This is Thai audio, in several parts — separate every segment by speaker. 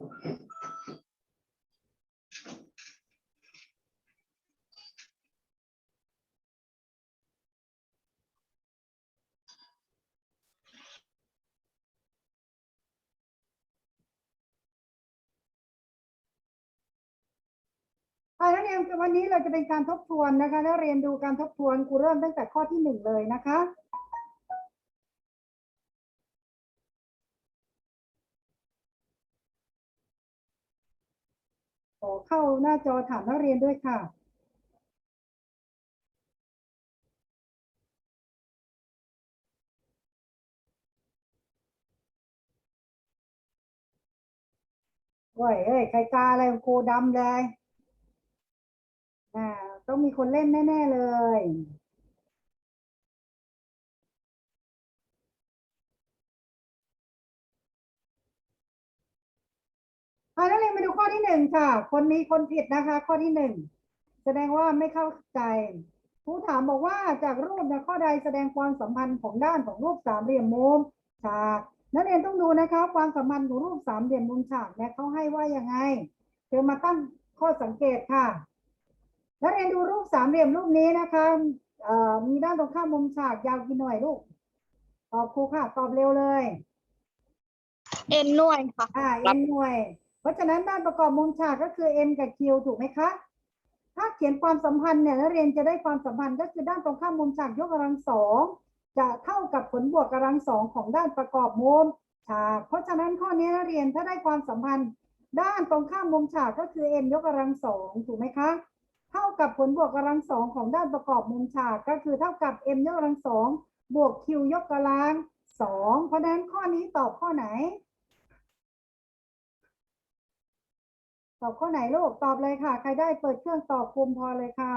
Speaker 1: อ่านักเรียนวันนี้เราจะเป็นการทบทวนนะคะนักเรียนดูการทบทวนครูเริ่มตั้งแต่ข้อที่หนึ่งเลยนะคะ เข้าหน้าจอถามนักเรียนด้วยค่ะว้ยเอ้ยใครกาอะไรโคดำเลย อ่า ต้องมีคนเล่นแน่ ๆ เลย หนึ่งค่ะ คนมีคนผิดนะคะ ข้อที่หนึ่งแสดงว่าไม่เข้าใจครูถามบอกว่าจากรูปเนี่ยข้อใดแสดงความสัมพันธ์ของด้านของรูปสามเหลี่ยมมุมฉากนักเรียนต้องดูนะคะ ความสัมพันธ์ของรูปสามเหลี่ยมมุมฉากเนี่ยเขาให้ว่ายังไงเธอมาตั้งข้อสังเกตค่ะนักเรียนดูรูปสามเหลี่ยมรูปนี้นะคะเอ่อมีด้านตรงข้ามมุมฉากยาวกี่หน่วยลูกตอบครูค่ะ ตอบเร็วเลย
Speaker 2: เอ็นหน่วยค่ะ
Speaker 1: อ่า n หน่วย เพราะฉะนั้นด้านประกอบมุมฉากก็คือ n กับ q ถูกไหมคะ ถ้าเขียนความสัมพันธ์เนี่ยนักเรียนจะได้ความสัมพันธ์ก็คือด้านตรงข้ามมุมฉากยกกำลังสองจะเท่ากับผลบวกกำลังสองของด้านประกอบมุมฉาก เพราะฉะนั้นข้อนี้นักเรียนถ้าได้ความสัมพันธ์ ด้านตรงข้ามมุมฉากก็คือ n ยกกำลังสองถูกไหมคะ เท่ากับผลบวกกำลังสองของด้านประกอบมุมฉากก็คือเท่ากับ m ยกกำลังสองบวก q ยกกำลังสองเพราะฉะนั้นข้อนี้ตอบข้อไหน ตอบข้อไหนลูกตอบเลยค่ะ ใครได้เปิดเครื่องตอบคุมพอเลยค่ะ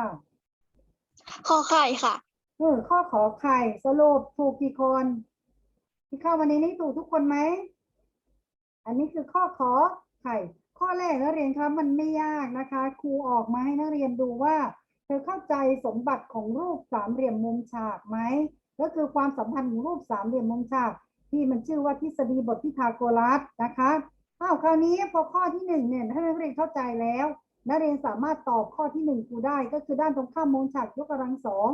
Speaker 2: ขอไข่ค่ะ
Speaker 1: เออข้อขอไข่สรุปถูกกี่คน ที่เข้ามาในนี้ถูกทุกคนไหมอันนี้คือข้อขอไข่ ข้อแรกนักเรียนครับ มันไม่ยากนะคะ ครูออกมาให้นักเรียนดูว่า เธอเข้าใจสมบัติของรูปสามเหลี่ยมมุมฉากไหมก็คือความสัมพันธ์ของรูปสามเหลี่ยมมุมฉาก ที่มันชื่อว่าทฤษฎีบทพิทาโกรัสนะคะ อ้าวคราวนี้พอข้อที่หนึ่งเนี่ยถ้านักเรียนเข้าใจแล้วนักเรียนสามารถตอบข้อที่หนึ่งครูได้ ก็คือด้านตรงข้ามมุมฉากยกกำลังสอง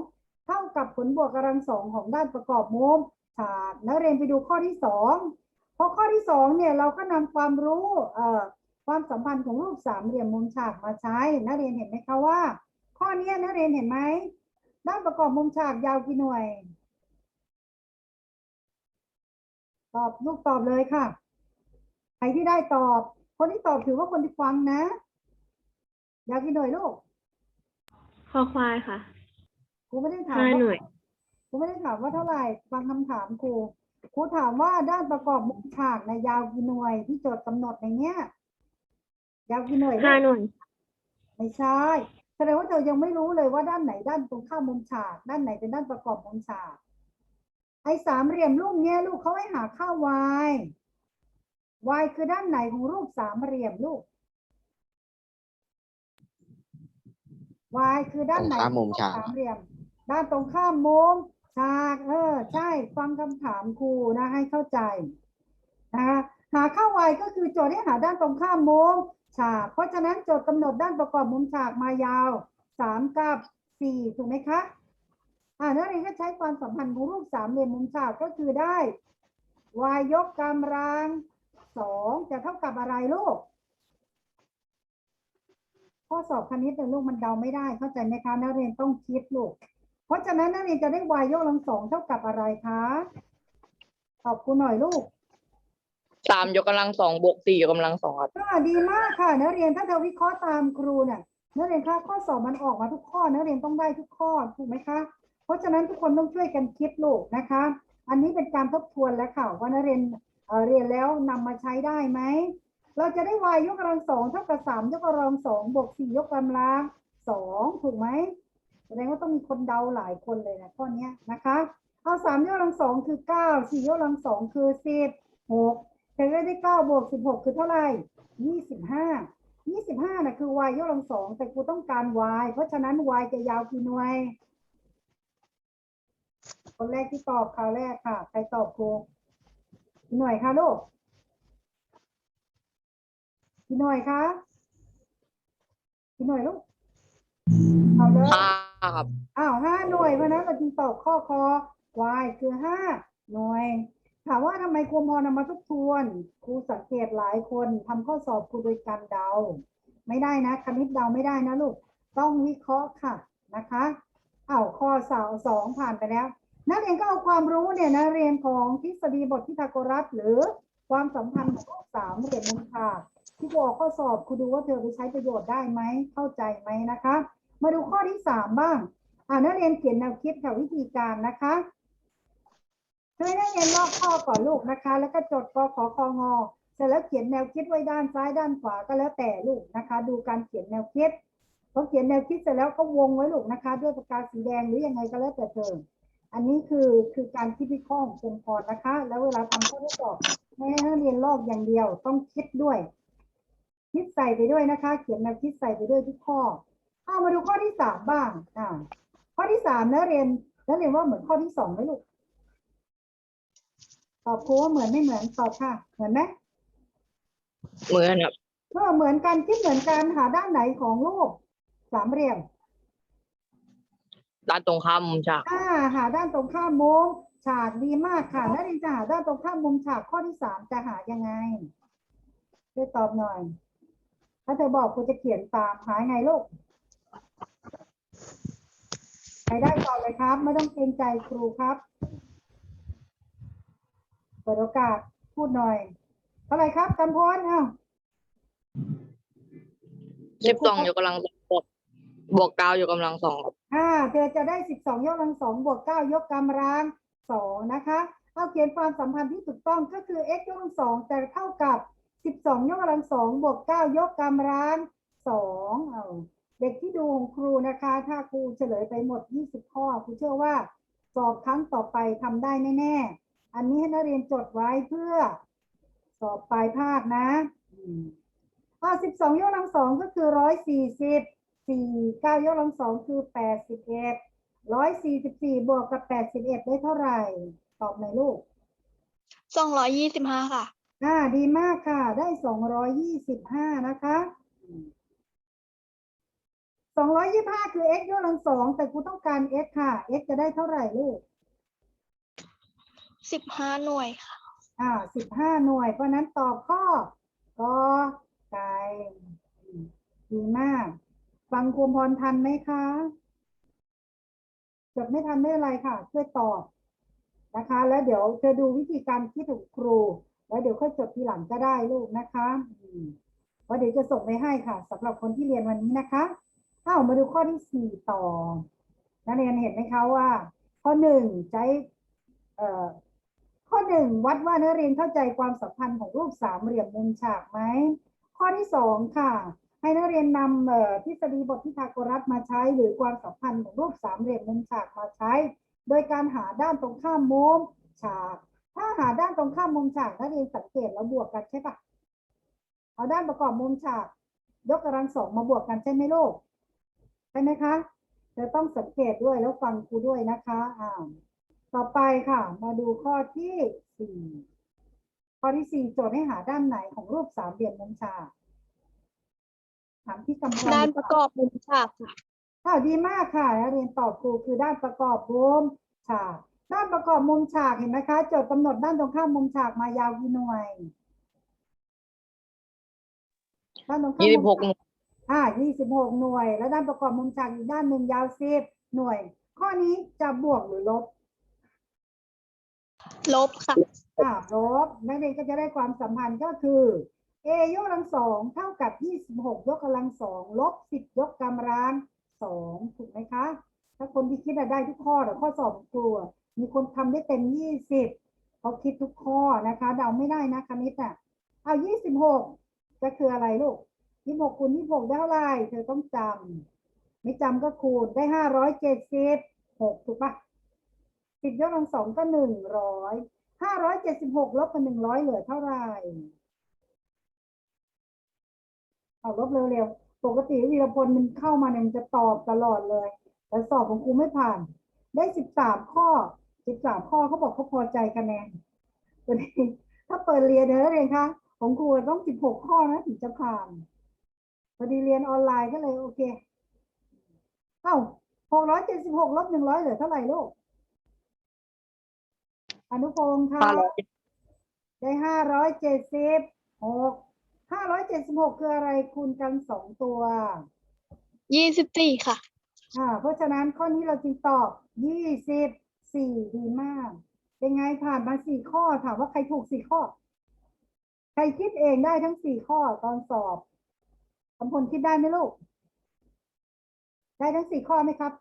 Speaker 1: เท่ากับผลบวกกำลังสองของด้านประกอบมุมฉากนักเรียนไปดูข้อที่สองพอข้อที่สองเนี่ยเราก็นำความรู้เอ่อความสัมพันธ์ของรูปสามเหลี่ยมมุมฉากมาใช้นักเรียนเห็นไหมคะว่า ข้อนี้นักเรียนเห็นไหมด้านประกอบมุมฉากยาวกี่หน่วย ตอบลูกตอบเลยค่ะ ใครที่ได้ตอบ คนที่ตอบถือว่าคนที่ฟังนะอยากกี่หน่วยลูก
Speaker 3: คอควายค่ะ
Speaker 1: ครูไม่ได้ถาม
Speaker 3: ห้า
Speaker 1: ว่า
Speaker 3: หน่วย
Speaker 1: ครูไม่ได้ถามว่าเท่าไหร่ฟังคำถามครูครูถามว่าด้านประกอบมุมฉากในยยาวกี่หน่วยที่โจทย์กำหนดในเนี้ยยาวกี่หน่วยลูก
Speaker 3: ห้าหน่วย
Speaker 1: ไม่ใช่แสดงว่าเธอยังไม่รู้เลยว่าด้านไหนด้านตรงข้ามมุมฉาก ด้านไหนเป็นด้านประกอบมุมฉากไอ้สามเหลี่ยมรูปเนี้ยลูกเขาให้หาค่า y y คือด้านไหนของรูปสามเหลี่ยมลูก y คือด้านไหน
Speaker 4: ตรงข้ามมุมฉาก
Speaker 1: ของรูปสามเหลี่ยม ด้านตรงข้ามมุมฉากเออ ใช่ฟังคำถามครูนะ ให้เข้าใจนะคะหาค่า y ก็คือโจทย์ให้หาด้านตรงข้ามมุมฉาก เพราะฉะนั้นโจทย์กำหนดด้านประกอบมุมฉากมายาวสามกับสี่ถูกไหมคะอ่านักเรียนก็ใช้ความสัมพันธ์ของรูปสามเหลี่ยมมุมฉากก็คือได้ y ยกกำลัง สองจะเท่ากับอะไรลูก ข้อสอบคณิตเนี่ยลูกมันเดาไม่ได้ เข้าใจไหมคะนักเรียนต้องคิดลูก เพราะฉะนั้นนักเรียนจะได้ y ยกกำลังสองเท่ากับอะไรคะตอบคุณหน่อยลูก
Speaker 5: สามยกกำลังสองบวกสี่ยกกำลังสองครับ
Speaker 1: อ่าดีมากค่ะนักเรียนถ้าเธอวิเคราะห์ตามครูเนี่ยนักเรียนคะข้อสอบมันออกมาทุกข้อนักเรียนต้องได้ทุกข้อถูกไหมคะ เพราะฉะนั้นทุกคนต้องช่วยกันคิดลูกนะคะ อันนี้เป็นการทบทวนแล้วค่ะว่านักเรียน เรียนแล้วนำมาใช้ได้ไหม เราจะได้ y ยกกำลังสองเท่ากับสามยกกำลังสองบวกสี่ยกกำลังสองถูกไหมแสดงว่าต้องมีคนเดาหลายคนเลยนะข้อนี้นะคะ เอาสามยกกำลังสองคือเก้าสี่ยกกำลังสองคือสิบหกเธอได้เก้าบวกสิบหกคือเท่าไหร่ยี่สิบห้ายี่สิบห้านะคือ y ยกกำลังสองแต่กูต้องการ y เพราะฉะนั้น y จะยาวกี่หน่วย คนแรกที่ตอบคราวแรกค่ะ ใครตอบครู หน่วยค่ะลูกกี่หน่วยคะกี่หน่วยลูกเอาเลย
Speaker 5: ห้าครับ
Speaker 1: อ้าวห้าหน่วยเพราะฉะนั้นเราจึงตอบข้อคอควายคือห้าหน่วย ถามว่าทำไมครูมอนำมาทบทวนครูสังเกตหลายคนทำข้อสอบครูโดยการเดา ไม่ได้นะคณิตเดาไม่ได้นะลูก ต้องวิเคราะห์ค่ะนะคะอ้าวข้อสาวสองผ่านไปแล้ว นักเรียนก็เอาความรู้เนี่ยนะเรียนของทฤษฎีบทพิทาโกรัส หรือความสัมพันธ์ของสามเหลี่ยมมุมฉากที่ครูออกข้อสอบครูดูว่าเธอไปใช้ประโยชน์ได้ไหมเข้าใจไหมนะคะ มาดูข้อที่สามบ้างอ่านักเรียนเขียนแนวคิดค่ะวิธีการนะคะช่วยนักเรียนลอกข้อก่อนลูกนะคะ แล้วก็จดกขอคองอเสร็จแล้วเขียนแนวคิดไว้ด้านซ้ายด้านขวาก็แล้วแต่ลูกนะคะ ดูการเขียนแนวคิดพอเขียนแนวคิดเสร็จแล้วก็วงไว้ลูกนะคะ ด้วยปากกาสีแดงหรือยังไงก็แล้วแต่เธอ อันนี้คือคือการคิดวิเคราะห์ขององค์กรนะคะ แล้วเวลาทำข้อทดสอบไม่ให้นักเรียนลอกอย่างเดียว ต้องคิดด้วย คิดใส่ไปด้วยนะคะ เขียนแนวคิดใส่ไปด้วยทุกข้อเอามาดูข้อที่สามบ้างอ่าข้อที่สามนักเรียนนักเรียนว่าเหมือนข้อที่สองไหมลูกตอบครูว่าเหมือนไม่เหมือนตอบค่ะ เหมือนไหม
Speaker 5: เหมือนครับ
Speaker 1: เออเหมือนกันคิดเหมือนกันหาด้านไหนของรูปสามเหลี่ยม
Speaker 5: ด้านตรงข้ามมุมฉาก
Speaker 1: อ่าหาด้านตรงข้ามมุมฉากดีมากค่ะนักเรียนจะหาด้านตรงข้ามมุมฉากข้อที่สามจะหายังไงช่วยตอบหน่อย ถ้าเธอบอกครูจะเขียนตามหายังไงลูกใครได้ก่อนเลยครับ ไม่ต้องเกรงใจครูครับเปิดโอกาสพูดหน่อยเท่าไหร่ครับกำพลอ้าว
Speaker 5: สิบสองยกกำลังสองบวกบวกเก้ายกกำลังสองครับ
Speaker 1: อ่าเธอจะได้สิบสองยกกำลังสองบวกเก้ายกกำลังสองนะคะเอาเขียนความสัมพันธ์ที่ถูกต้องก็คือ x ยกกำลังสองจะเท่ากับสิบสองยกกำลังสองบวกเก้ายกกำลังสองเอาเด็กที่ดูของครูนะคะ ถ้าครูเฉลยไปหมดยี่สิบข้อครูเชื่อว่าสอบครั้งต่อไปทำได้แน่ๆอันนี้ให้นักเรียนจดไว้เพื่อสอบปลายภาคนะอืมอ่าสิบสองยกกำลังสองก็คือร้อยสี่สิบ สี่เก้ายกกำลังสองคือแปดสิบเอ็ดร้อยสี่สิบสี่บวกกับแปดสิบเอ็ดได้เท่าไหร่ ตอบหน่อยลูก
Speaker 2: สองร้อยยี่สิบห้าค่ะ
Speaker 1: อ่า ดีมากค่ะ ได้สองร้อยยี่สิบห้านะคะสองร้อยยี่ห้าคือ x ยกกำลังสองแต่กูต้องการ x ค่ะ x จะได้เท่าไหร่ลูก
Speaker 2: สิบห้าหน่วยค่ะ
Speaker 1: อ่าสิบห้าหน่วย เพราะฉะนั้นตอบข้อกอไก่อืมดีมาก ฟังครูพรทันไหมคะจดไม่ทันไม่เป็นไรค่ะ ช่วยตอบนะคะ แล้วเดี๋ยวเธอดูวิธีการคิดของครู แล้วเดี๋ยวค่อยจดทีหลังก็ได้ลูกนะคะอืมเพราเดี๋ยวจะส่งไปให้ค่ะสำหรับคนที่เรียนวันนี้นะคะอ้าวมาดูข้อที่สี่ต่อ นักเรียนเห็นไหมคะว่า ข้อหนึ่งใช้เอ่อข้อหนึ่งวัดว่านักเรียนเข้าใจความสัมพันธ์ของรูปสามเหลี่ยมมุมฉากไหมข้อที่สองค่ะ ให้นักเรียนนำทฤษฎีบทพิทาโกรัสมาใช้ หรือความสัมพันธ์ของรูปสามเหลี่ยมมุมฉากมาใช้ โดยการหาด้านตรงข้ามมุมฉาก ถ้าหาด้านตรงข้ามมุมฉากนักเรียนสังเกตแล้วบวกกันใช่ปะเอาด้านประกอบมุมฉาก ยกกำลังสองมาบวกกันใช่ไหมลูกใช่ไหมคะเธอต้องสังเกตด้วยแล้วฟังครูด้วยนะคะอ่าต่อไปค่ะ มาดูข้อที่สี่ข้อที่สี่โจทย์ให้หาด้านไหนของรูปสามเหลี่ยมมุมฉาก ถามที่กำพล
Speaker 2: ด้านประกอบมุมฉากค่ะ
Speaker 1: ค่ะดีมากค่ะนักเรียนตอบครูคือด้านประกอบมุมฉาก ด้านประกอบมุมฉากเห็นไหมคะโจทย์กำหนดด้านตรงข้ามมุมฉากมายาวกี่หน่วย ด้านตรงข้าม
Speaker 5: ยี่สิบห
Speaker 1: มุ
Speaker 5: ก
Speaker 1: มฉากอ่ายี่สิบหกหน่วย แล้วด้านประกอบมุมฉากอีกด้านหนึ่งยาวสิบหน่วย ข้อนี้จะบวกหรือลบ
Speaker 2: ลบค่ะ
Speaker 1: อ่าลบนักเรียนก็จะได้ความสัมพันธ์ก็คือ a ยกกำลังสองเท่ากับ 26 ยกกำลังสองลบ 10 ยกกำลังสองถูกไหมคะ ถ้าคนที่คิดได้ทุกข้อแต่ข้อสอบครูอะมีคนทำได้เต็ม 20เขาคิดทุกข้อนะคะ เดาไม่ได้นะคณิตอะเอา 26ก็คืออะไรลูก 26คูณ26ได้เท่าไหร่เธอต้องจำไม่จำก็คูณได้ 576 ถูกปะ10 ยกกำลังสองก็ 100ห้าร้อยเจ็ดสิบหกลบกับหนึ่งร้อยเหลือเท่าไหร่ เอาลบเร็วๆ ปกติวีรพลมันเข้ามาเนี่ยมันจะตอบตลอดเลย แต่สอบของครูไม่ผ่าน ได้สิบสามข้อสิบสามข้อเขาบอกเขาพอใจคะแนนวันนี้ถ้าเปิดเรียนเดี๋ยวนักเรียนคะของครูต้องสิบหกข้อนะถึงจะผ่านพอดีเรียนออนไลน์ก็เลยโอเค เอ้าหกร้อยเจ็ดสิบหกลบหนึ่งร้อยเหลือเท่าไหร่ลูก อนุพงศ์ค่ะ
Speaker 5: ห้าร้อย
Speaker 1: ได้ห้าร้อยเจ็ดสิบหก ห้าร้อยเจ็ดสิบหกคืออะไรคูณกันสองตัว
Speaker 2: ยี่สิบสี่ค่ะ
Speaker 1: อ่าเพราะฉะนั้นข้อนี้เราจึงตอบยี่สิบสี่ดีมาก เป็นไงผ่านมาสี่ข้อถามว่าใครถูกสี่ข้อ ใครคิดเองได้ทั้งสี่ข้อตอนสอบคำพลคิดได้ไหมลูก ได้ทั้งสี่ข้อไหมครับ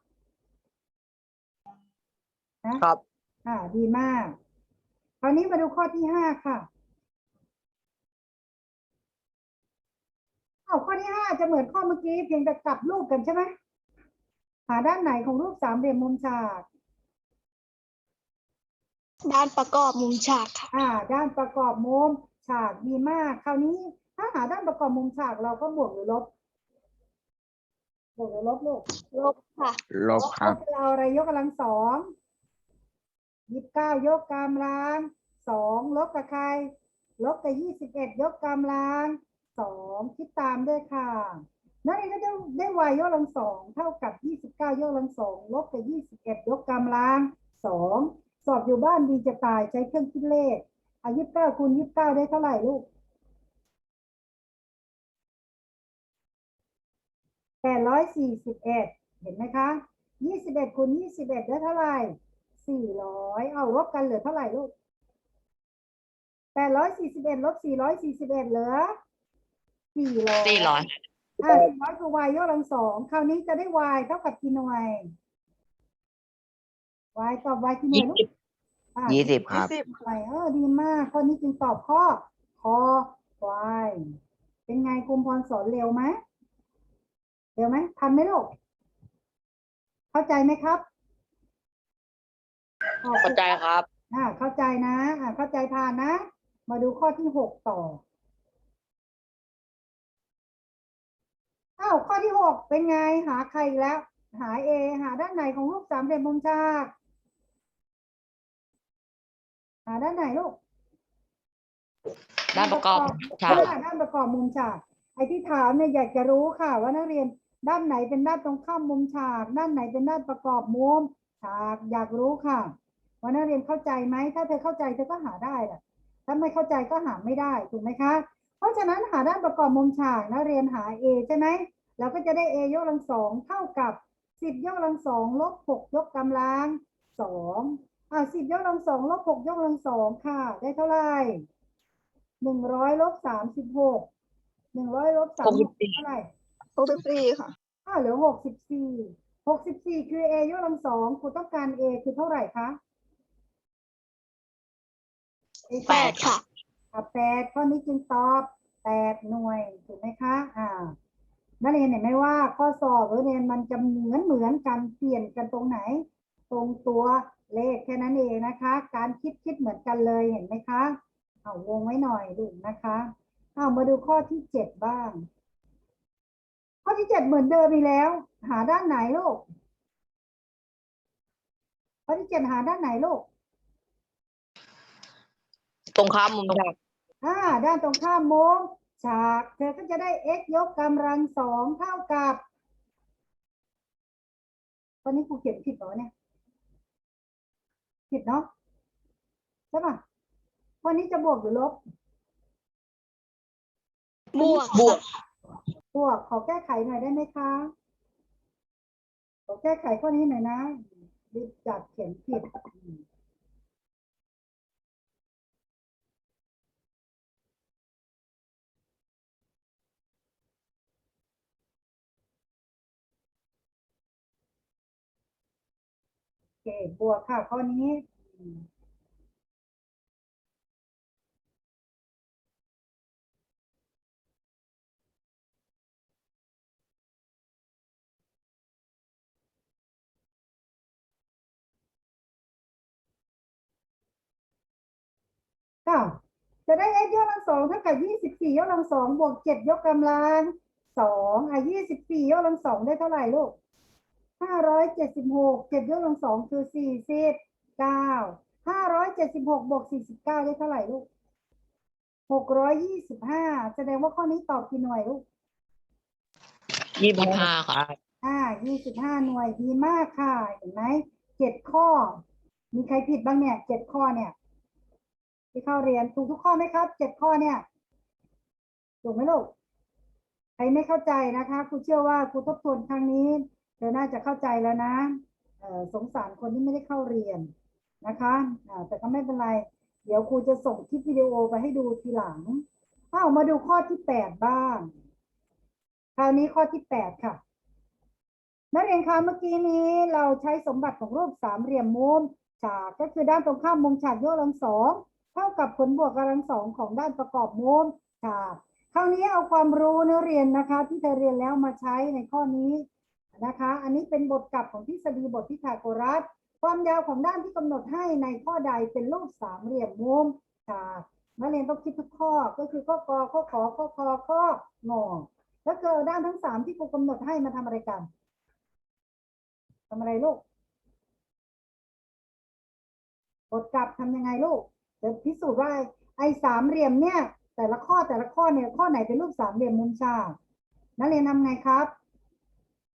Speaker 1: นะครับ อ่า ดีมาก คราวนี้มาดูข้อที่ห้าค่ะ อาข้อที่ห้าจะเหมือนข้อเมื่อกี้เพียงแต่กลับรูปกันใช่ไหมหาด้านไหนของรูปสามเหลี่ยมมุมฉาก
Speaker 2: ด้านประกอบมุมฉากค่ะ
Speaker 1: อ่า ด้านประกอบมุมฉากดีมาก คราวนี้ถ้าหาด้านประกอบมุมฉากเราก็บวกหรือลบบวกหรือลบลูก
Speaker 2: ลบค่ะ
Speaker 4: ลบครับ
Speaker 1: ก็คือเอาอะไรยกกำลังสองยี่สิบเก้ายกกำลังสองลบกับใคร ลบกับยี่สิบเอ็ดยกกำลัง สองคิดตามด้วยค่ะนั่นเองก็จะได้วายยกกำลังสองเท่ากับยี่สิบเก้ายกกำลังสองลบกับยี่สิบเอ็ดยกกำลังสองสอบอยู่บ้านดีจะตายใช้เครื่องคิดเลขอายี่สิบเก้าคูณยี่สิบเก้าได้เท่าไหร่ลูกแปดร้อยสี่สิบเอ็ดเห็นไหมคะยี่สิบเอ็ดคูณยี่สิบเอ็ดได้เท่าไหร่สี่ร้อยเอาลบกันเหลือเท่าไหร่ลูกแปดร้อยสี่สิบเอ็ดลบสี่ร้อยสี่สิบเอ็ดเหลือ สี่ร้อย
Speaker 5: สี่ร้อย
Speaker 1: อ่าสี่ร้อยคือ y ยกกำลังสองคราวนี้จะได้ y เท่ากับกี่หน่วย y ตอบ y กี่หน่วยลูกอ่า
Speaker 4: ยี่สิบครับ
Speaker 1: ไปเออดีมากข้อนี้จึงตอบข้อคอควายเป็นไงคุมพรสอนเร็วไหมเร็วไหมทันไหมลูกเข้าใจไหมครับอ่
Speaker 5: เข้าใจครับ
Speaker 1: อ่าเข้าใจนะอ่าเข้าใจทานนะ มาดูข้อที่หกต่อ อ้าวข้อที่หกเป็นไงหาใครอีกแล้ว หาเอหาด้านไหนของรูปสามเหลี่ยมมุมฉากหาด้านไหนลูก
Speaker 5: ด้านประกอบฉาก
Speaker 1: อ่ด้านประกอบมุมฉากไอ้ที่ถามเนี่ยอยากจะรู้ค่ะ ว่านักเรียนด้านไหนเป็นด้านตรงข้ามมุมฉาก ด้านไหนเป็นด้านประกอบมุมฉากอยากรู้ค่ะ ว่านักเรียนเข้าใจไหมถ้าเธอเข้าใจเธอก็หาได้แหละถ้าไม่เข้าใจก็หาไม่ได้ถูกไหมคะ เพราะฉะนั้นหาด้านประกอบมุมฉากนักเรียนหา a ใช่ไหมเราก็จะได้ a ยกกำลังสองเท่ากับสิบยกกำลังสองลบหกยกกำลังสองอ่าสิบยกกำลังสองลบหกยกกำลังสองค่ะ ได้เท่าไหร่หนึ่งร้อยลบสามสิบหกหนึ่งร้อยลบสาม
Speaker 5: หกสิบสี่
Speaker 1: เท่าไหร่
Speaker 2: หกสิบสี่ค่ะ
Speaker 1: อ้าวเหลือหกสิบสี่หกสิบสี่คือ a ยกกำลังสองครูต้องการ a คือเท่าไหร่คะ A
Speaker 2: แปดค่ะ
Speaker 1: อะ แปดข้อนี้จึงตอบแปดหน่วยถูกไหมคะอ่านักเรียนเห็นไหมว่าข้อสอบนักเรียนมันจะเหมือนเหมือนกันเปลี่ยนกันตรงไหน ตรงตัวเลขแค่นั้นเองนะคะ การคิดคิดเหมือนกันเลยเห็นไหมคะเอาวงไว้หน่อยดูนะคะเอามาดูข้อที่เจ็ดบ้าง ข้อที่เจ็ดเหมือนเดิมอีกแล้ว หาด้านไหนลูกข้อที่เจ็ดหาด้านไหนลูก
Speaker 5: ตรงข้ามมุมฉาก
Speaker 1: อ่าด้านตรงข้ามมุมฉาก เธอก็จะได้ x ยกกำลังสองเท่ากับ ตอนนี้ครูเขียนผิดเหรอเนี่ย ผิดเนาะใช่ป่ะวันนี้จะบวกหรือลบ
Speaker 2: บวก
Speaker 5: บวก
Speaker 1: บวกขอแก้ไขหน่อยได้ไหมคะขอแก้ไขข้อนี้หน่อยนะรีบจัดเขียนผิด เคบวกค่ะข้อนี้อืมก็จะได้ x ยกกำลังสองเท่ากับยี่สิบสี่ยกกำลังสองบวกเจ็ดยกกำลังสองอะยี่สิบสี่ยกกำลังสองได้เท่าไหร่ลูก ห้าร้อยเจ็ดสิบหกเจ็ดยกกำลังสองคือสี่สิบเก้าห้าร้อยเจ็ดสิบหกบวกสี่สิบเก้าได้เท่าไหร่ลูกหกร้อยยี่สิบห้าแสดงว่าข้อนี้ตอบกี่หน่วยลูก
Speaker 5: ยี่สิบห้าครับ
Speaker 1: อ่ายี่สิบห้าหน่วยดีมากค่ะ เห็นไหมเจ็ดข้อ มีใครผิดบ้างเนี่ยเจ็ดข้อเนี่ย ที่เข้าเรียนถูกทุกข้อไหมครับเจ็ดข้อเนี่ยถูกไหมลูกใครไม่เข้าใจนะคะครูเชื่อว่าครูทบทวนครั้งนี้ เธอน่าจะเข้าใจแล้วนะสงสารคนที่ไม่ได้เข้าเรียนนะคะแต่ก็ไม่เป็นไร เดี๋ยวครูจะส่งคลิปวิดีโอไปให้ดูทีหลังเอามาดูข้อที่แปดบ้าง คราวนี้ข้อที่แปดค่ะ นักเรียนคะเมื่อกี้นี้เราใช้สมบัติของรูปสามเหลี่ยมมุมฉากก็คือด้านตรงข้ามมุมฉากยกกำลังสองเท่ากับผลบวกกำลังสองของด้านประกอบมุมฉากคราวนี้เอาความรู้นื้อเรียนนะคะ ที่เธอเรียนแล้วมาใช้ในข้อนี้ นะคะ อันนี้เป็นบทกลับของทฤษฎีบทพิธาโกรัส ความยาวของด้านที่กำหนดให้ในข้อใดเป็นรูปสามเหลี่ยมมุมฉากนักเรียนต้องคิดทุกข้อ ก็คือข้อกอข้อขอข้อคอข้องอแล้วเกิดด้านทั้งสามที่ครูกำหนดให้มาทำอะไรกันทำอะไรลูกกดกลับทำยังไงลูกจะพิสูจน์ว่าไอ้ไอสามเหลี่ยมเนี่ย แต่ละข้อแต่ละข้อเนี่ยข้อไหนเป็นรูปสามเหลี่ยมมุมฉากนักเรียนทำไงครับ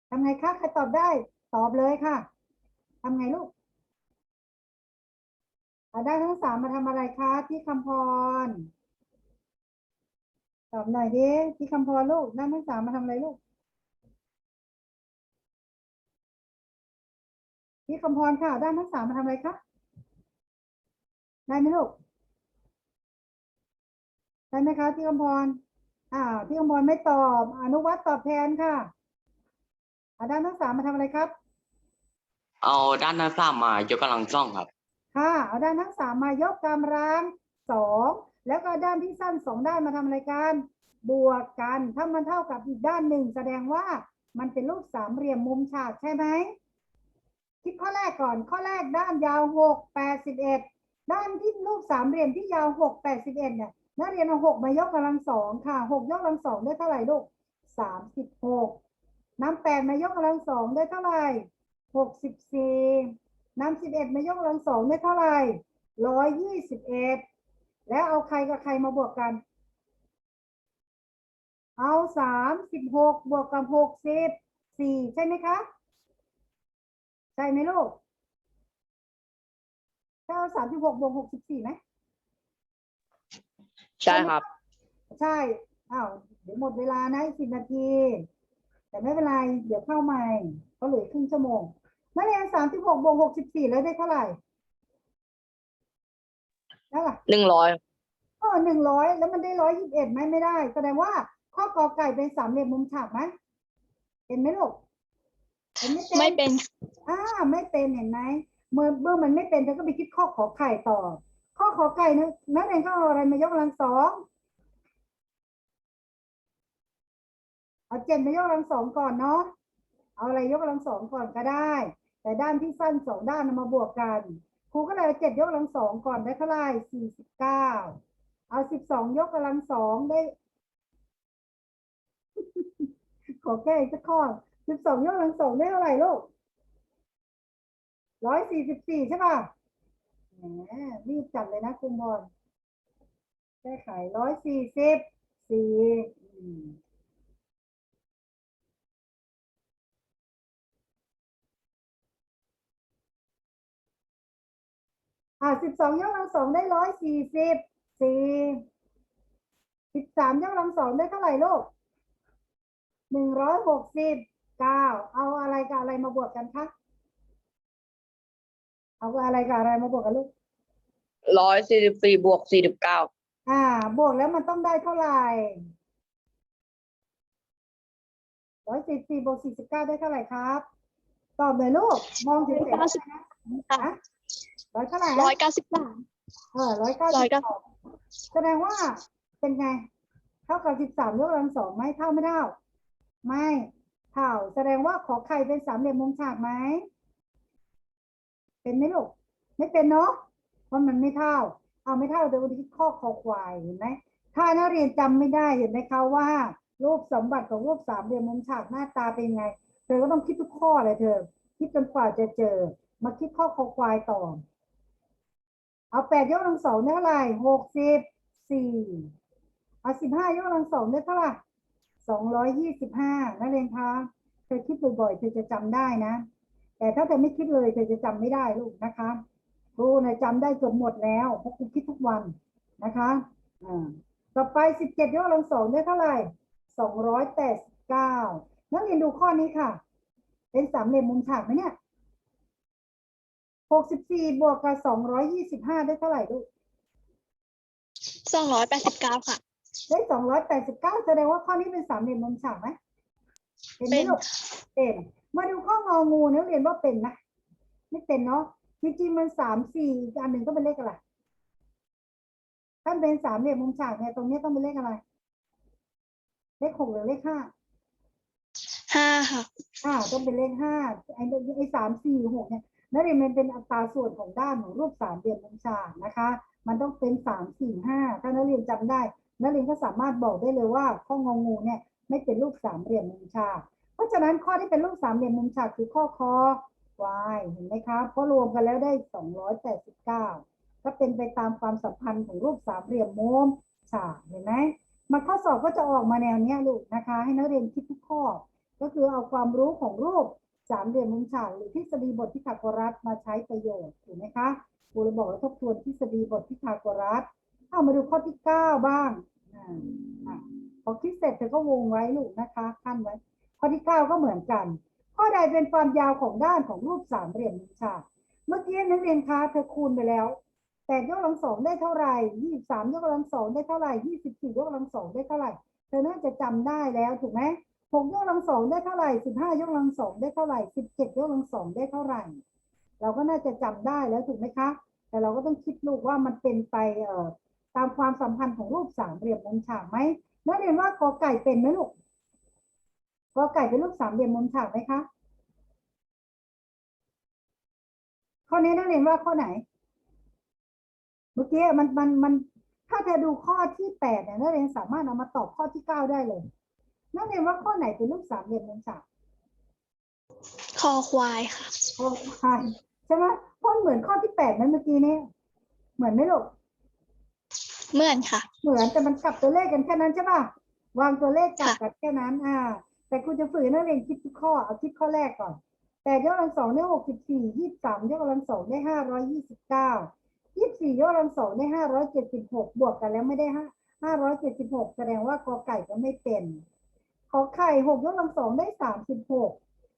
Speaker 1: ทำไงคะใครตอบได้ ตอบเลยค่ะทำไงลูกเอาได้ทั้งสามมาทำอะไรคะที่คำพร ตอบหน่อยดิที่คำพรลูกได้ทั้งสามมาทำอะไรลูกพี่คำพรค่ะด้านทั้งสามมาทำอะไรคะได้ไหมลูกได้ไหมคะพี่คำพรอ่าพี่คำพรไม่ตอบ อนุวัตตอบแทนค่ะ อ่าด้านทั้งสามมาทำอะไรครับ
Speaker 4: เอาด้านหน้าสามมายกกำลังซ่องครับ
Speaker 1: ค่ะ เอาด้านทั้งสามมายกกำลังสองแล้วก็ด้านที่สั้นสองด้านมาทำอะไรกัน บวกกัน ถ้ามันเท่ากับอีกด้านหนึ่งแสดงว่ามันเป็นรูปสามเหลี่ยมมุมฉากใช่ไหม คิดข้อแรกก่อน ข้อแรกด้านยาวหกแปดสิบเอ็ดด้านที่รูปสามเหลี่ยมที่ยาวหกแปดสิบเอ็ดเนี่ยนักเรียนเอาหกมายกกำลังสองค่ะหกยกกำลังสองได้เท่าไหร่ลูกสามสิบหก น้ำแปดมายกกำลังสองได้เท่าไหร่หกสิบสี่น้ำสิบเอ็ดมายกกำลังสองได้เท่าไหร่ร้อยยี่สิบเอ็ดแล้วเอาใครกับใครมาบวกกัน เอาสามสิบหกบวกกับหกสิบสี่ใช่ไหมคะ ใช่ไหมลูกถ้าเอาสามสิบหกบวกหกสิบสี่ไหม
Speaker 5: ใช่ครับ
Speaker 1: ใช่อ้าวเดี๋ยวหมดเวลานะสิบนาที แต่ไม่เป็นไร เดี๋ยวเข้าใหม่ก็เหลือครึ่งชั่วโมงนักเรียนสามสิบหกบวกหกสิบสี่แล้วได้เท่าไหร่ได้ล่ะ
Speaker 5: หนึ่งร้อย
Speaker 1: เออหนึ่งร้อยแล้วมันได้ร้อยยี่สิบเอ็ดไหมไม่ได้ แสดงว่าข้อกอไก่เป็นสามเหลี่ยมมุมฉากไหมเห็นไหมลูกเห็นไหมเจน
Speaker 2: ไม่เป็น
Speaker 1: อ่า ไม่เป็นเห็นไหมเมื่อเมื่อมันไม่เป็นเธอก็ไปคิดข้อขอไข่ต่อ ข้อขอไก่นะนักเรียนเขาเอาอะไรมายกกำลังสอง เอาเจ็ดมายกกำลังสองก่อนเนาะเอาอะไรยกกำลังสองก่อนก็ได้ แต่ด้านที่สั้นสองด้านนำมาบวกกันครูก็เลยเอาเจ็ดยกกำลังสองก่อนได้เท่าไหร่สี่สิบเก้าเอาสิบสองยกกำลังสองได้ ขอแก้อีกสักข้อสิบสองยกกำลังสองได้เท่าไหร่ลูกร้อยสี่สิบสี่ใช่ป่ะแหมรีบจัดเลยนะคุณบอลแก้ไขร้อยสี่สิบสี่ อืมอ่าสิบสองยกกำลังสองได้ร้อยสี่สิบสี่สิบสามยกกำลังสองได้เท่าไหร่ลูกหนึ่งร้อยหกสิบเก้าเอาอะไรกับอะไรมาบวกกันคะเอาอะไรกับอะไรมาบวกกันลูก
Speaker 5: ร้อยสี่สิบสี่บวกสี่สิบเก้า
Speaker 1: อ่า บวกแล้วมันต้องได้เท่าไหร่ร้อยสี่สี่บวกสี่สิบเก้าได้เท่าไหร่ครับ ตอบเลยลูก มองถึงเสร็จ
Speaker 2: เก้าสิบ
Speaker 1: นะ ร้อยเท่าไหร่
Speaker 2: ร้อยเก้าสิบสาม
Speaker 1: เออร้อยเก้า
Speaker 2: ร้
Speaker 1: สิ
Speaker 2: อยเก้า
Speaker 1: บแสดงว่าเป็นไง เท่ากับสิบสามยกกำลังสองไหมเท่าไม่เท่า ไม่เท่า แสดงว่าขอไข่เป็นสามเหลี่ยมมุมฉากไหมเป็นไหมลูกไม่เป็นเนาะเพราะมันไม่เท่า เอาไม่เท่าเดี๋ยววันนี้ข้อคอควายเห็นไหมถ้านักเรียนจำไม่ได้เห็นไหมคะว่า รูปสมบัติของรูปสามเหลี่ยมมุมฉากหน้าตาเป็นไง เธอก็ต้องคิดทุกข้อเลยเธอ คิดจนกว่าจะเจอ มาคิดข้อคอควายต่อ เอาแปดยกกำลังสองได้เท่าไหร่หกสิบสี่เอาสิบห้ายกกำลังสองได้เท่าไหร่สองร้อยยี่สิบห้านักเรียนคะเธอคิดบ่อยๆเธอจะจำได้นะ แต่ถ้าเธอไม่คิดเลยเธอจะจำไม่ได้ลูกนะคะครูนะจำได้จนหมดแล้วเพราะครูคิดทุกวันนะคะอ่าต่อไปสิบเจ็ดยกกำลังสองได้เท่าไหร่สองร้อยแปดสิบเก้านักเรียนดูข้อนี้ค่ะ เป็นสามเหลี่ยมมุมฉากไหมเนี่ย หกสิบสี่บวกกับสองร้อยยี่สิบห้าได้เท่าไหร่ลูก
Speaker 2: สองร้อยแปดสิบเก้าค่ะ
Speaker 1: ได้สองร้อยแปดสิบเก้าแสดงว่าข้อนี้เป็นสามเหลี่ยมมุมฉากไหมเป็นไหม
Speaker 2: เป็น
Speaker 1: ลูกเป็น มาดูข้ององูนักเรียนว่าเป็นไหมไม่เป็นเนาะจริงๆมันสามสี่อีกอันหนึ่งก็เป็นเลขอะไรถ้าเป็นสามเหลี่ยมมุมฉากเนี่ยตรงเนี้ยต้องเป็นเลขอะไร เลขหกหรือเลขห้า
Speaker 2: ห้าค่ะ
Speaker 1: อ่าต้องเป็นเลขห้าไอ้ไอ้สามสี่หกเนี่ย นักเรียนมันเป็นอัตราส่วนของด้านของรูปสามเหลี่ยมมุมฉากนะคะ มันต้องเป็นสามสี่ห้าถ้านักเรียนจำได้ นักเรียนก็สามารถบอกได้เลยว่าข้ององูเนี่ยไม่เป็นรูปสามเหลี่ยมมุมฉาก เพราะฉะนั้นข้อที่เป็นรูปสามเหลี่ยมมุมฉากคือข้อคอ y เห็นไหมคะเพราะรวมกันแล้วได้ 289 ก็เป็นไปตามความสัมพันธ์ของรูปสามเหลี่ยมมุมฉากเห็นไหมมาข้อสอบก็จะออกมาแนวเนี้ยลูกนะคะ ให้นักเรียนคิดทุกข้อ ก็คือเอาความรู้ของรูป สามเหลี่ยมมุมฉากหรือทฤษฎีบทพิทาโกรัสมาใช้ประโยชน์ถูกไหมคะครูเลยบอกว่าทบทวนทฤษฎีบทพิทาโกรัสเอามาดูข้อที่เก้าบ้างอพอคิดเสร็จเธอก็วงไว้ลูกนะคะขั้นไว้ ข้อที่เก้าก็เหมือนกัน ข้อใดเป็นความยาวของด้านของรูปสามเหลี่ยมมุมฉากเมื่อกี้นักเรียนคะเธอคูณไปแล้วแปดยกกำลังสองได้เท่าไหร่ยี่สิบสามยกกำลังสองได้เท่าไหร่ยี่สิบสี่ยกกำลังสองได้เท่าไหร่ เธอน่าจะจำได้แล้วถูกไหม หกยกกำลังสองได้เท่าไหร่สิบห้ายกกำลังสองได้เท่าไหร่สิบเจ็ดยกกำลังสองได้เท่าไหร่ เราก็น่าจะจำได้แล้วถูกไหมคะ แต่เราก็ต้องคิดลูกว่ามันเป็นไปเอ่อตามความสัมพันธ์ของรูปสามเหลี่ยมมุมฉากไหมนักเรียนว่ากอไก่เป็นไหมลูกกอไก่เป็นรูปสามเหลี่ยมมุมฉากไหมคะข้อนี้นักเรียนว่าข้อไหน เมื่อกี้มันมันมันถ้าเธอดูข้อที่แปดเนี่ยนักเรียนสามารถเอามาตอบข้อที่เก้าได้เลย นักเรียนว่าข้อไหนเป็นรูปสามเหลี่ยมมุมฉาก
Speaker 2: คอควายค่ะ
Speaker 1: ข้อใช่ใช่ไหมเพราะเหมือนข้อที่แปดนั้นเมื่อกี้นี้เหมือนไหมลูก
Speaker 2: เหมือนค่ะ
Speaker 1: เหมือนแต่มันกลับตัวเลขกันแค่นั้นใช่ป่ะวางตัวเลขกลับกันแค่นั้นอ่า แต่คุณจะฝืนนักเรียนคิดทุกข้อเอาคิดข้อแรกก่อนแต่ยกกำลังสองได้หกสิบสี่ยี่สิบสามยกกำลังสองได้ห้าร้อยยี่สิบเก้ายี่สิบสี่ยกกำลังสองได้ห้าร้อยเจ็ดสิบหกบวกกันแล้วไม่ได้ห้าห้าร้อยเจ็ดสิบหกแสดงว่ากอไก่ก็ไม่เป็นข อไข่หกยกกำลังสองได้สามสิบหก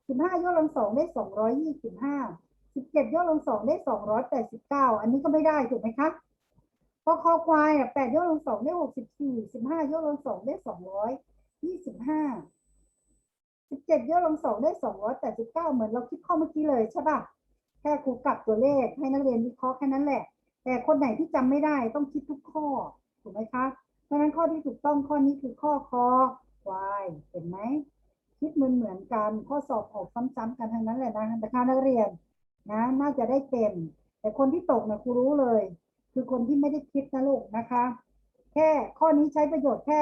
Speaker 1: สิบห้ายกกำลังสองได้สองร้อยยี่สิบห้าสิบเจ็ดยกกำลังสองได้สองร้อยแปดสิบเก้าอันนี้ก็ไม่ได้ถูกไหมคะพอคอควายอะแปดยกกำลังสองได้หกสิบสี่สิบห้ายกกำลังสองได้สองร้อยยี่สิบห้าสิบเจ็ดยกกำลังสองได้สองร้อยแปดสิบเก้าเหมือนเราคิดข้อเมื่อกี้เลยใช่ปะแค่ครูกลับตัวเลขให้นักเรียนวิเคราะห์แค่นั้นแหละ แต่คนไหนที่จำไม่ได้ต้องคิดทุกข้อถูกไหมคะเพราะฉะนั้นข้อที่ถูกต้องข้อนี้คือข้อคอ ควายเห็นไหมคิดเหมือนเหมือนกันข้อสอบออกซ้ำๆกันทั้งนั้นแหละนะนะคะนักเรียนนะน่าจะได้เต็ม แต่คนที่ตกนะครูรู้เลย คือคนที่ไม่ได้คิดนะลูกนะคะ แค่ข้อนี้ใช้ประโยชน์แค่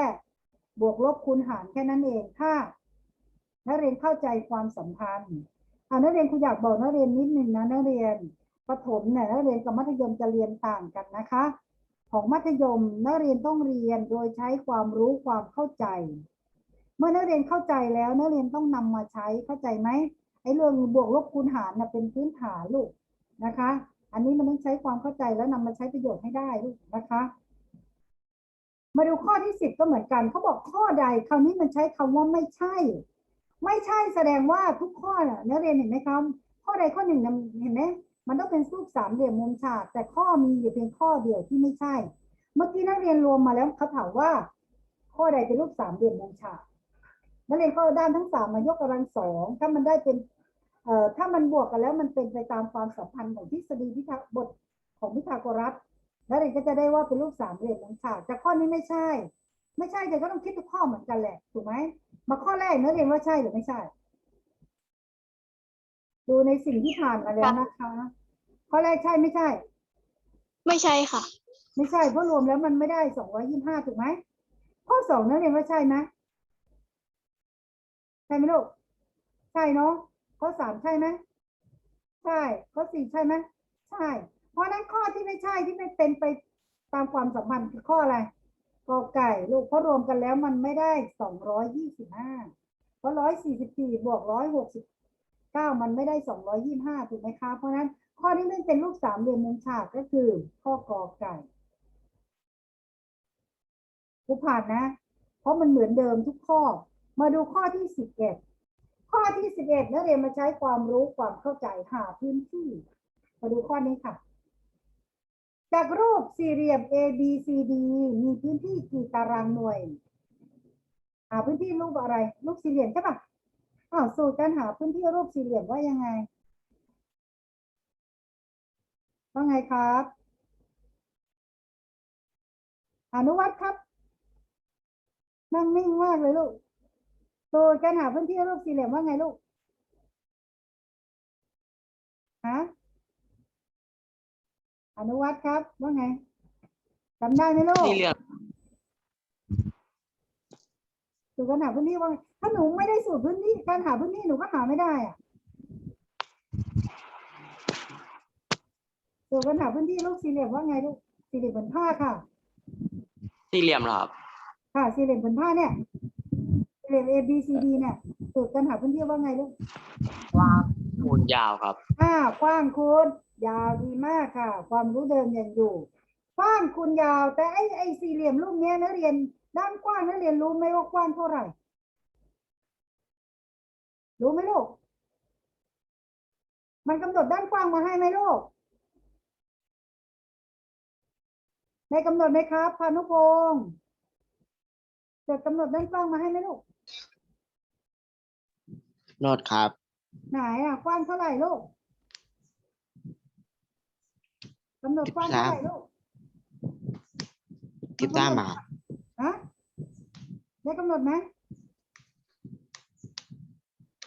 Speaker 1: บวกลบคูณหารแค่นั้นเองถ้านักเรียนเข้าใจความสัมพันธ์อ่านักเรียนครูอยากบอกนักเรียนนิดนึงนะนักเรียนประถมเนี่ยนักเรียนกับมัธยมจะเรียนต่างกันนะคะ ของมัธยมนักเรียนต้องเรียนโดยใช้ความรู้ความเข้าใจ เมื่อนักเรียนเข้าใจแล้วนักเรียนต้องนำมาใช้เข้าใจไหมไอ้เรื่องบวกลบคูณหารนะเป็นพื้นฐานลูกนะคะ อันนี้มันต้องใช้ความเข้าใจแล้วนำมาใช้ประโยชน์ให้ได้ลูกนะคะ มาดูข้อที่สิบก็เหมือนกันเขาบอกข้อใดคราวนี้มันใช้คำว่าไม่ใช่ ไม่ใช่แสดงว่าทุกข้อน่ะนักเรียนเห็นไหมครับข้อใดข้อหนึ่งเห็นไหมมันต้องเป็นรูปสามเหลี่ยมมุมฉาก แต่ข้อมีอยู่เพียงข้อเดียวที่ไม่ใช่ เมื่อกี้นักเรียนรวมมาแล้วเขาถามว่า ข้อใดเป็นรูปสามเหลี่ยมมุมฉาก นักเรียนก็เอาด้านทั้งสามมายกกำลังสองถ้ามันได้เป็นเอ่อถ้ามันบวกกันแล้วมันเป็นไปตามความสัมพันธ์ของทฤษฎีพิทาบทของพิทาโกรัสแล้วเด็กก็จะได้ว่าเป็นรูปสามเหลี่ยมมุมฉากแต่ข้อนี้ไม่ใช่ ไม่ใช่เด็กก็ต้องคิดทุกข้อเหมือนกันแหละถูกไหมมาข้อแรกนักเรียนว่าใช่หรือไม่ใช่ ดูในสิ่งที่ผ่านมาแล้วนะคะ ข้อแรกใช่ไม่ใช่
Speaker 2: ไม่ใช่ค่ะ
Speaker 1: ไม่ใช่เพราะรวมแล้วมันไม่ได้สองร้อยี่ห้าถูกไหมข้อสองนักเรียนว่าใช่ไหม ใช่ไหมลูก ใช่เนาะข้อสามใช่ไหมใช่ข้อสี่ใช่ไหมใช่ เพราะนั้นข้อที่ไม่ใช่ที่ไม่เป็นไปตามความสัมพันธ์คือข้ออะไรกอไก่ลูกเพราะรวมกันแล้วมันไม่ได้สองร้อยยี่สิบห้าเพราะร้อยสี่สิบสี่บวกร้อยหกสิบเก้ามันไม่ได้สองร้อยยี่ห้าถูกไหมคะ เพราะฉะนั้นข้อที่ไม่เป็นรูปสามเหลี่ยมมุมฉากก็คือข้อกอไก่กูผ่านนะ เพราะมันเหมือนเดิมทุกข้อ มาดูข้อที่สิบเอ็ดข้อที่สิบเอ็ดนักเรียนมาใช้ความรู้ความเข้าใจหาพื้นที่ มาดูข้อนี้ค่ะ จากรูปสี่เหลี่ยม A B C D มีพื้นที่กี่ตารางหน่วยหาพื้นที่รูปอะไร รูปสี่เหลี่ยมใช่ปะอ้าวสูตรการหาพื้นที่รูปสี่เหลี่ยมว่ายังไงว่าไงครับ อนุวัตครับ นั่งนิ่งมากเลยลูก สูตรการหาพื้นที่รูปสี่เหลี่ยมว่าไงลูกฮะอนุวัตครับ ว่าไงจำได้ไหมลูก
Speaker 4: สี่เหลี่ยม
Speaker 1: สูตรการหาพื้นที่ว่าไงถ้าหนูไม่ได้สูตรพื้นที่การหาพื้นที่หนูก็หาไม่ได้อะสูตรการหาพื้นที่ลูกสี่เหลี่ยมว่าไงลูกสี่เหลี่ยมผืนผ้าค่ะ
Speaker 4: สี่เหลี่ยมเหรอครับ
Speaker 1: ค่ะ สี่เหลี่ยมผืนผ้าเนี่ย สี่เหลี่ยม A B C D เนี่ยสูตรการหาพื้นที่ว่าไงลูก
Speaker 4: คูณยาวครับ
Speaker 1: อ่ากว้างคูณยาวดีมากค่ะ ความรู้เดิมยังอยู่กว้างคูณยาว แต่ไอ้ไอ้สี่เหลี่ยมรูปเนี้ยนักเรียน ด้านกว้างนักเรียนรู้ไหมว่ากว้างเท่าไหร่ รู้ไหมลูก มันกำหนดด้านกว้างมาให้ไหมลูกในกำหนดไหมครับพานุพงศ์จดกำหนดด้านกว้างมาให้ไหมลูก
Speaker 6: โนดครับ
Speaker 1: ไหนอะกว้างเท่าไหร่ลูกกำหนดกว้างเท่าไหร่ลูก
Speaker 6: ทิปต้ามา
Speaker 1: ฮะได้กำหนดไหม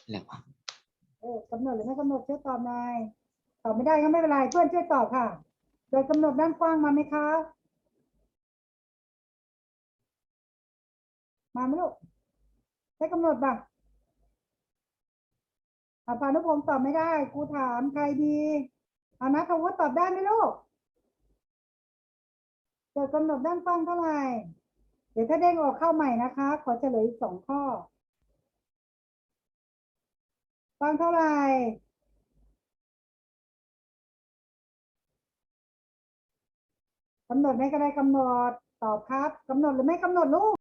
Speaker 6: อะไรวะ
Speaker 1: เออกำหนดหรือไม่กำหนดช่วยตอบหน่อยตอบไม่ได้ก็ไม่เป็นไรเพื่อนช่วยตอบค่ะ โดยกำหนดด้านกว้างมาไหมคะมาไหมลูกได้กำหนดป่ะ อาปานุพงศ์ตอบไม่ได้ครูถามใครดีอานัทวุฒิตอบได้ไหมลูกโดกำหนดด้านกว้างเท่าไหร่ เดี๋ยวถ้าเด้งออกเข้าใหม่นะคะ ขอเฉลยอีกสองข้อฟังเท่าไหร่กำหนดไหมก็ได้กำหนดตอบครับกำหนดหรือไม่กำหนดลูก